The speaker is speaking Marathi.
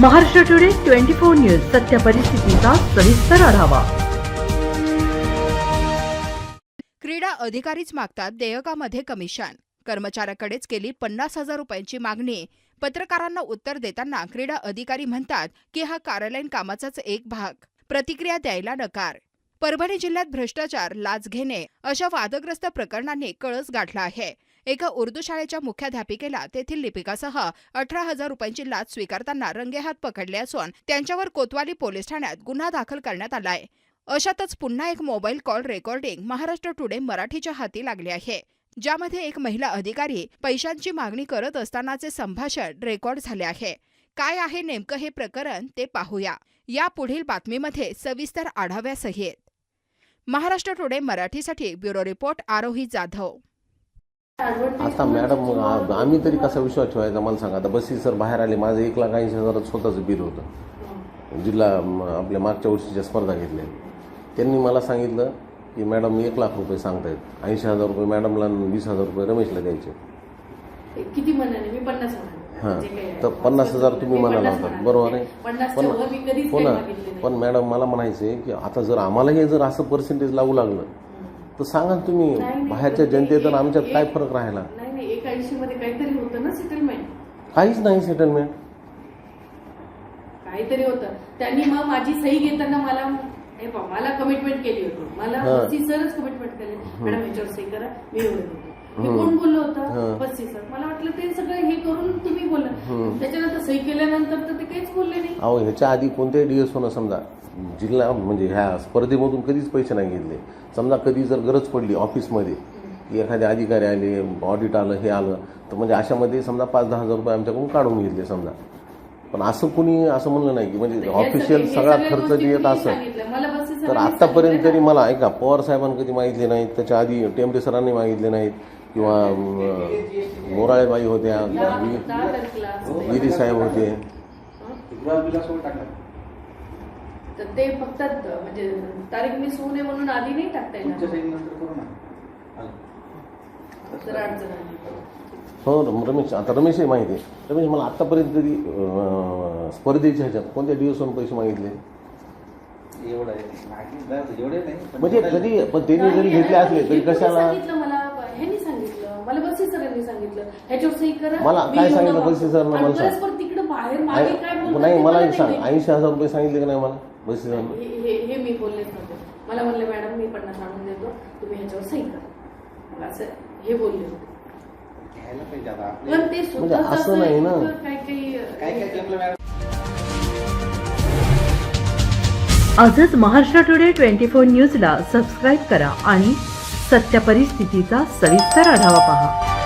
Maharashtra today twenty four news सत्य परिस्थितीचा सविस्तर आढावा. क्रीडा अधिकारीच मागतात देयकामध्ये कमिशन. कर्मचाऱ्याकडेच केली पन्नास हजार रुपयांची मागणी. पत्रकारांना उत्तर देताना क्रीडा अधिकारी म्हणतात की हा कार्यालयीन कामाचाच एक भाग. प्रतिक्रिया द्यायला नकार. परभणी जिल्ह्यात भ्रष्टाचार लाच घेणे अशा वादग्रस्त प्रकरणांनी कळस गाठला आहे. एका उर्दू शाळेच्या मुख्याध्यापिकेला तेथील लिपिकासह अठरा हजार रुपयांची लाच स्वीकारताना रंगेहात पकडले असून त्यांच्यावर कोतवाली पोलीस ठाण्यात गुन्हा दाखल करण्यात आलाय अशातच पुन्हा एक mobile call recording Maharashtra today मराठीच्या हाती लागले आहे ज्यामध्ये एक महिला अधिकारी पैशांची मागणी करत असतानाचे संभाषण रेकॉर्ड झाले आहे. काय आहे नेमकं हे प्रकरण ते पाहूया. या पुढील बातमीमध्ये सविस्तर आढाव्यासहित. महाराष्ट्र टुडे मराठीसाठी ब्युरो रिपोर्ट आरोही जाधव. आता मॅडम आम्ही तरी कसा विश्वास ठेवायचा मला सांगा. आता बसी सर बाहेर आले माझं एक लाख ऐंशी हजारात स्वतःचं बिल होतं. जिल्हा आपल्या मागच्या वर्षीच्या स्पर्धा घेतल्या. त्यांनी मला सांगितलं की मॅडम एक लाख रुपये सांगतायत. ऐंशी हजार रुपये मॅडमला वीस हजार रुपये रमेशला द्यायचे. किती म्हणाले? मी पन्नास हां. जे काही आहे. तर पन्नास हजार तुम्ही म्हणाला. होता. बरोबर आहे? पण हो ना. पण मॅडम मला म्हणायचं आहे की आता जर आम्हाला हे जर असं पर्सेंटेज लागू लागलं तर सांगा ना तुम्ही बाहेरच्या जनतेत आणि आमच्यात काय फरक राहिला? नाही नाही एक ऐंशी मध्ये काहीतरी होतं ना सेटलमेंट काहीच नाही सेटलमेंट काहीतरी होतं. त्यांनी मग माझी सही घेताना मला हे मला कमिटमेंट केली होती. मला हा. बस्सी सरच कमिटमेंट केली. मॅडम याच्यावर सही करा मी एवढं देतो. कोण बोललो हा. होतं बस्सी सर. मला वाटलं ते सगळं हे करून तुम्ही बोला. त्याच्यानंतर सही केल्यानंतर तर ते काहीच बोलले नाही. अहो ह्याच्या आधी कोणत्याही डीएसओनं समजा जिल्हा म्हणजे ह्या स्पर्धेमधून कधीच पैसे नाही घेतले. समजा कधी जर गरज पडली ऑफिसमध्ये की एखादे अधिकारी आले ऑडिट आलं हे आलं तर म्हणजे अशामध्ये समजा पाच दहा हजार रुपये आमच्याकडून काढून घेतले समजा. पण असं कुणी असं म्हणलं नाही की म्हणजे ऑफिशियल सगळे- हे खर्च जे येत असं तर सांगितलं तरी मला ऐका पवार साहेबांनी कधी मागितले नाहीत त्याच्या आधी टेंबरे सरांनी मागितले नाहीत किंवा मोराळेबाई होत्या. विरी साहेब होते. तर ते फक्त म्हणजे तारीख मिस होऊ नये म्हणून आधी नाही टाकता येणार. तर अडचण आली. हो रमेश आता रमेशही माहिती आहे. रमेश मला आतापर्यंत कधी अं, स्पर्धेच्या ह्याच्यात कोणत्या दिवसांनी पैसे मागितले? एवढं एवढे नाही म्हणजे कधी पण त्यांनी जरी घेतले असले तरी हे कशाला? सांगितलं मला ह्यांनी सांगितलं. मला बसी सरांनी सांगितलं. ह्याच्यावर सही करा. मला मी काय सांगितलं. बसी सरांना आणि मला सांग. तिकडं बाहेर नाही मला सांग. ऐंशी हजार रुपये सांगितले का नाही मला? हे हे- हे मी बोललेच नव्हते. मला म्हणले मॅडम मी पन्नास आणून देतो. तुम्ही ह्याच्यावर सही करा. मला असं हे बोलले होते. घ्यायला पाहिजे आता आपले. पण ते म्हणजे स्वतःच असं नाही ना. काही काही काय काय आपलं मॅडम? आजच महाराष्ट्र टुडे ट्वेंटी फोर न्यूजला सबस्क्राईब करा आणि सत्य परिस्थितीचा सविस्तर आढावा पहा.